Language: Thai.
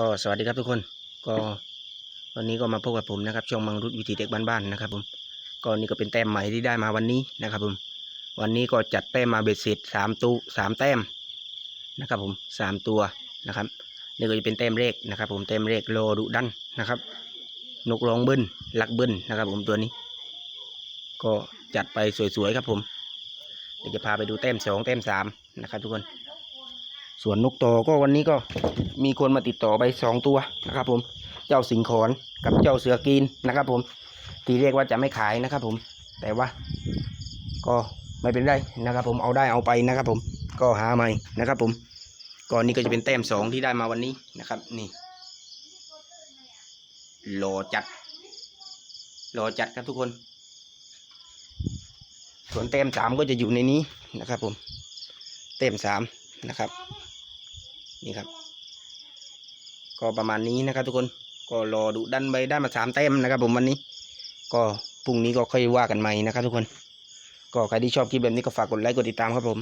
ก็สวัสดีครับทุกคน ก็วันนี้ก็มาพบกับผมนะครับ ช่องมังรุดวิถีเด็กบ้านๆนะครับผมก็นี่ก็เป็นแต้มใหม่ที่ได้มาวันนี้นะครับผมวันนี้ก็จัดแต้มมาเบ็ดเสร็จสามตู้สามแต้มนะครับผมสามตัวนะครับนี่ก็จะเป็นแต้มเลขนะครับ ผมแต้มเลขโลดุดันนะครับนกร้องบิ้ลลักบิ้ลนะครับ ผมตัวนี้ ก็จัดไปสวยๆครับผมเดี๋ยวจะพาไปดูแต้มสองแต้มสามนะครับทุกคน ส่วนนกต่อก็วันนี้ก็มีคนมาติดต่อไปสองตัวนะครับ ผม เจ้าสิงขอนกับเจ้าเสือกีนนะครับ ผม ที่เรียกว่าจะไม่ขายนะครับ ผม แต่ว่า ก็ไม่เป็นไรนะครับ ผมเอาได้เอาไปนะครับ ผมก็หาใหม่นะครับ ผมก็นี่ก็จะเป็นแต้มสองที่ได้มาวันนี้นะครับ นี่หลจัดหลจัดครับทุกคน ส่วนแต้มสามก็จะอยู่ในนี้นะครับผมแต้มสามนะครับ นี่ครับ ก็ประมาณนี้นะครับ ทุกคนก็รอดูดันไปได้มาสามเต็มนะครับ ผมวันนี้ ก็พรุ่งนี้ก็ค่อยว่ากันใหม่นะครับ ทุกคน ก็ใครที่ชอบคลิปแบบนี้ก็ฝากกดไลค์กดติดตามครับผม